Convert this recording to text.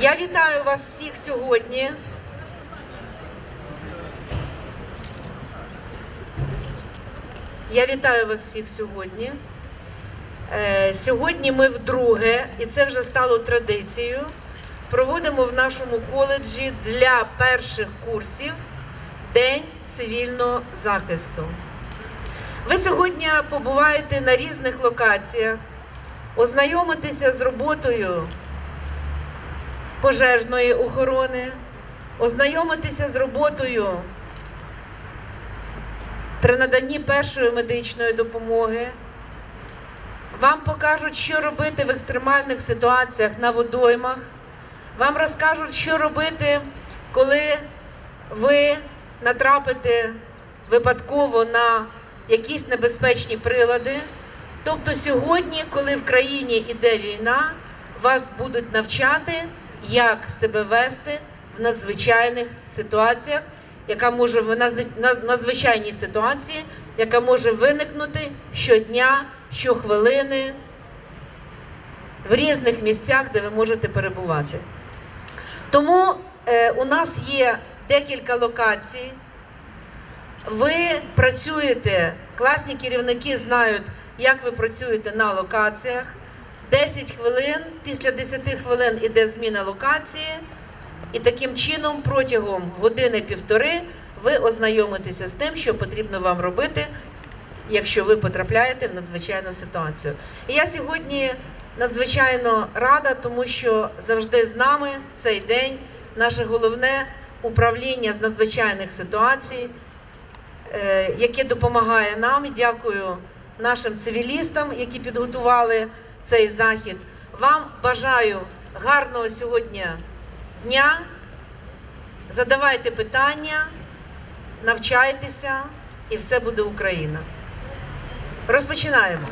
Я вітаю вас всіх сьогодні. Я вітаю вас всіх сьогодні. Е, Сьогодні ми вдруге, і це вже стало традицією, проводимо в нашому коледжі для перших курсів День цивільного захисту. Ви сьогодні побуваєте на різних локаціях, ознайомитеся з роботою пожежної охорони, ознайомитися з роботою при наданні першої медичної допомоги. Вам покажуть, що робити в екстремальних ситуаціях на водоймах. Вам розкажуть, що робити, коли ви натрапите випадково на якісь небезпечні прилади. Тобто сьогодні, коли в країні йде війна, вас будуть навчати, як себе вести в надзвичайних ситуаціях, яка може в надзвичайній ситуації, яка може виникнути щодня, щохвилини в різних місцях, де ви можете перебувати. Тому е, у нас є декілька локацій. Ви працюєте, класні керівники знають, як ви працюєте на локаціях. 10 хвилин, після 10 хвилин іде зміна локації, і таким чином протягом години-півтори ви ознайомитеся з тим, що потрібно вам робити, якщо ви потрапляєте в надзвичайну ситуацію. І я сьогодні надзвичайно рада, тому що завжди з нами в цей день наше головне управління з надзвичайних ситуацій е, яке допомагає нам. Дякую нашим цивілістам, які підготували цей захід. Вам бажаю гарного сьогодні дня. Задавайте питання, навчайтеся, і все буде Україна. Розпочинаємо.